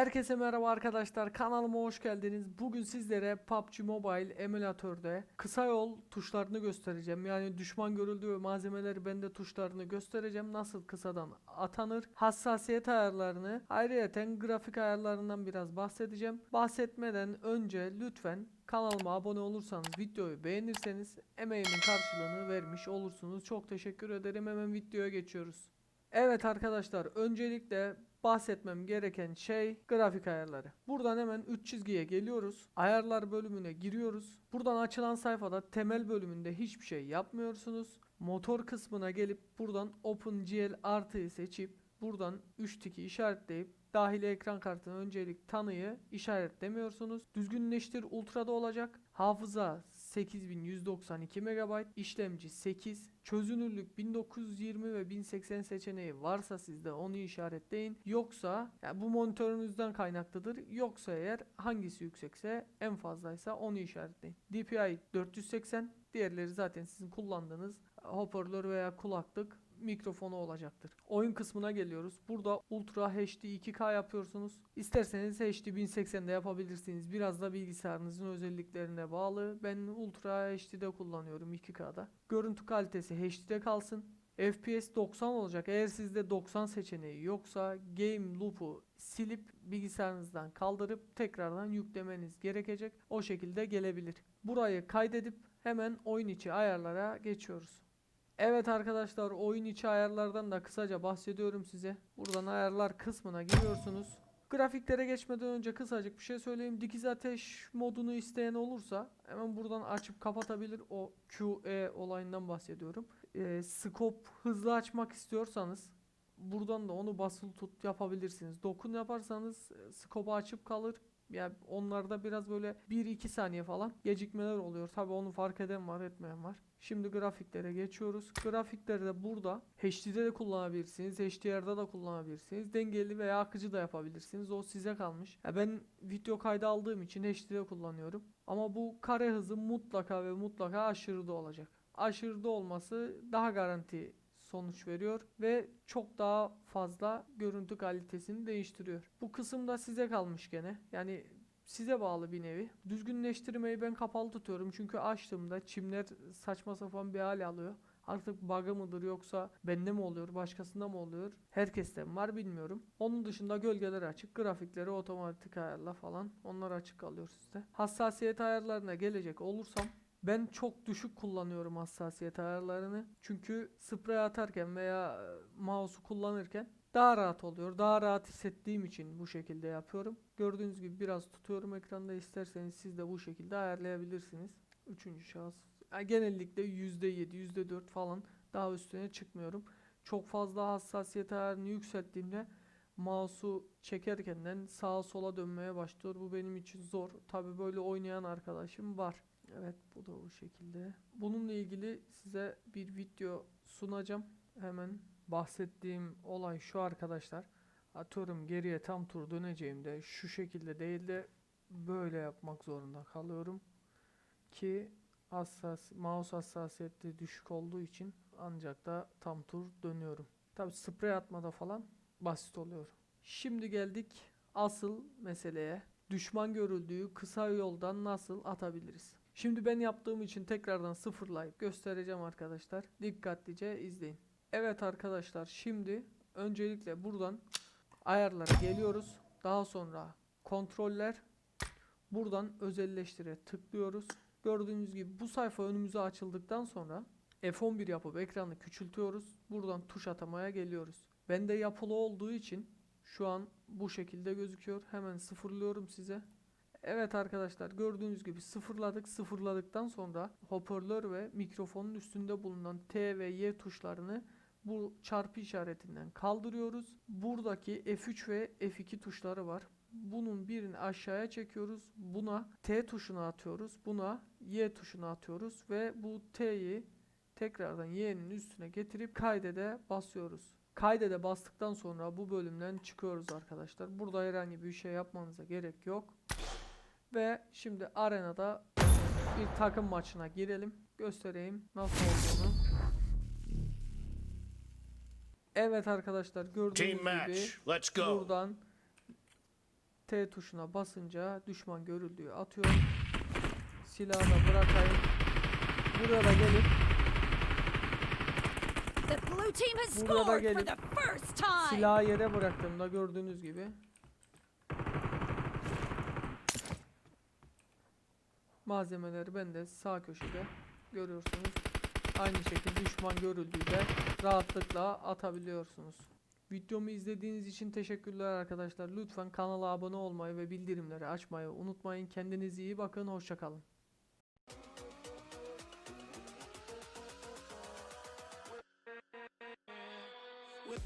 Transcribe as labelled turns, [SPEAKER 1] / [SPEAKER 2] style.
[SPEAKER 1] Herkese merhaba arkadaşlar kanalıma hoş geldiniz. Bugün sizlere PUBG Mobile emülatörde kısa yol tuşlarını göstereceğim. Yani düşman görüldü ve malzemeleri bende tuşlarını göstereceğim. Nasıl kısadan atanır, hassasiyet ayarlarını, ayrıyeten grafik ayarlarından biraz bahsedeceğim. Bahsetmeden önce lütfen kanalıma abone olursanız, videoyu beğenirseniz emeğimin karşılığını vermiş olursunuz. Çok teşekkür ederim. Hemen videoya geçiyoruz. Evet arkadaşlar öncelikle bahsetmem gereken şey grafik ayarları. Buradan hemen 3 çizgiye geliyoruz. Ayarlar bölümüne giriyoruz. Buradan açılan sayfada temel bölümünde hiçbir şey yapmıyorsunuz. Motor kısmına gelip buradan OpenGL artıyı seçip buradan 3 tiki işaretleyip dahili ekran kartına öncelik tanıyı işaretlemiyorsunuz. Düzgünleştir ultra'da olacak. Hafıza 8192 MB, işlemci 8, çözünürlük 1920 ve 1080 seçeneği varsa sizde onu işaretleyin. Yoksa yani bu monitörünüzden kaynaklıdır. Yoksa eğer hangisi yüksekse en fazlaysa onu işaretleyin. DPI 480, diğerleri zaten sizin kullandığınız hoparlör veya kulaklık mikrofonu olacaktır. Oyun kısmına geliyoruz. Burada Ultra HD 2K yapıyorsunuz. İsterseniz HD 1080'de yapabilirsiniz. Biraz da bilgisayarınızın özelliklerine bağlı. Ben Ultra HD'de kullanıyorum 2K'da. Görüntü kalitesi HD'de kalsın. FPS 90 olacak. Eğer sizde 90 seçeneği yoksa Game Loop'u silip bilgisayarınızdan kaldırıp tekrardan yüklemeniz gerekecek. O şekilde gelebilir. Burayı kaydedip hemen oyun içi ayarlara geçiyoruz. Evet arkadaşlar oyun içi ayarlardan da kısaca bahsediyorum size. Buradan ayarlar kısmına giriyorsunuz. Grafiklere geçmeden önce kısacık bir şey söyleyeyim. Dikiz ateş modunu isteyen olursa hemen buradan açıp kapatabilir. O QE olayından bahsediyorum. Ee, scope hızlı açmak istiyorsanız buradan da onu basılı tut yapabilirsiniz. Dokun yaparsanız e, scope'u açıp kalır. Yani onlarda biraz böyle 1-2 saniye falan gecikmeler oluyor. Tabi onu fark eden var etmeyen var. Şimdi grafiklere geçiyoruz. Grafikleri de burada HD'de de kullanabilirsiniz. HDR'da da kullanabilirsiniz. Dengeli veya akıcı da yapabilirsiniz. O size kalmış. Ya ben video kaydı aldığım için HD'de kullanıyorum. Ama bu kare hızı mutlaka ve mutlaka aşırıda olacak. Aşırıda olması daha garanti sonuç veriyor ve çok daha fazla görüntü kalitesini değiştiriyor. Bu kısımda size kalmış gene. Yani size bağlı bir nevi. Düzgünleştirmeyi ben kapalı tutuyorum çünkü açtığımda çimler saçma sapan bir hal alıyor. Artık bug'ı mıdır yoksa bende mi oluyor, başkasında mı oluyor? Herkeste mi var bilmiyorum. Onun dışında gölgeler açık, grafikleri otomatik ayarla falan. Onlar açık kalıyor sizde. Hassasiyet ayarlarına gelecek olursam ben çok düşük kullanıyorum hassasiyet ayarlarını. Çünkü sprey atarken veya e, mouse'u kullanırken daha rahat oluyor. Daha rahat hissettiğim için bu şekilde yapıyorum. Gördüğünüz gibi biraz tutuyorum ekranda. İsterseniz siz de bu şekilde ayarlayabilirsiniz. Üçüncü şahıs. Genellikle %7, %4 falan daha üstüne çıkmıyorum. Çok fazla hassasiyet ayarını yükselttiğimde mouse'u çekerkenden sağa sola dönmeye başlıyor. Bu benim için zor. Tabi böyle oynayan arkadaşım var. Evet bu da bu şekilde. Bununla ilgili size bir video sunacağım. Hemen bahsettiğim olay şu arkadaşlar. Atıyorum geriye tam tur döneceğimde şu şekilde değil de böyle yapmak zorunda kalıyorum. Ki hassas, mouse hassasiyeti düşük olduğu için ancak da tam tur dönüyorum. Tabi sprey atmada falan basit oluyor. Şimdi geldik asıl meseleye. Düşman görüldüğü kısa yoldan nasıl atabiliriz? Şimdi ben yaptığım için tekrardan sıfırlayıp göstereceğim arkadaşlar. Dikkatlice izleyin. Evet arkadaşlar şimdi öncelikle buradan ayarlara geliyoruz. Daha sonra kontroller. Buradan özelleştire tıklıyoruz. Gördüğünüz gibi bu sayfa önümüze açıldıktan sonra F11 yapıp ekranı küçültüyoruz. Buradan tuş atamaya geliyoruz. Bende yapılı olduğu için şu an bu şekilde gözüküyor. Hemen sıfırlıyorum size. Evet arkadaşlar gördüğünüz gibi sıfırladık. Sıfırladıktan sonra hoparlör ve mikrofonun üstünde bulunan T ve Y tuşlarını bu çarpı işaretinden kaldırıyoruz. Buradaki F3 ve F2 tuşları var. Bunun birini aşağıya çekiyoruz. Buna T tuşuna atıyoruz. Buna Y tuşuna atıyoruz ve bu T'yi tekrardan Y'nin üstüne getirip kaydede basıyoruz. Kaydede bastıktan sonra bu bölümden çıkıyoruz arkadaşlar. Burada herhangi bir şey yapmanıza gerek yok. Ve şimdi arenada bir takım maçına girelim. Göstereyim nasıl olduğunu. Evet arkadaşlar gördüğünüz
[SPEAKER 2] Team
[SPEAKER 1] gibi
[SPEAKER 2] match. Let's go.
[SPEAKER 1] buradan T tuşuna basınca düşman görüldüğü atıyorum. Silahı da bırakayım. Buraya da gelip Burada gelip
[SPEAKER 2] the first time.
[SPEAKER 1] silahı yere bıraktığımda gördüğünüz gibi malzemeleri bende sağ köşede görüyorsunuz. Aynı şekilde düşman görüldüğünde rahatlıkla atabiliyorsunuz. Videomu izlediğiniz için teşekkürler arkadaşlar. Lütfen kanala abone olmayı ve bildirimleri açmayı unutmayın. Kendinize iyi bakın. Hoşçakalın.
[SPEAKER 3] with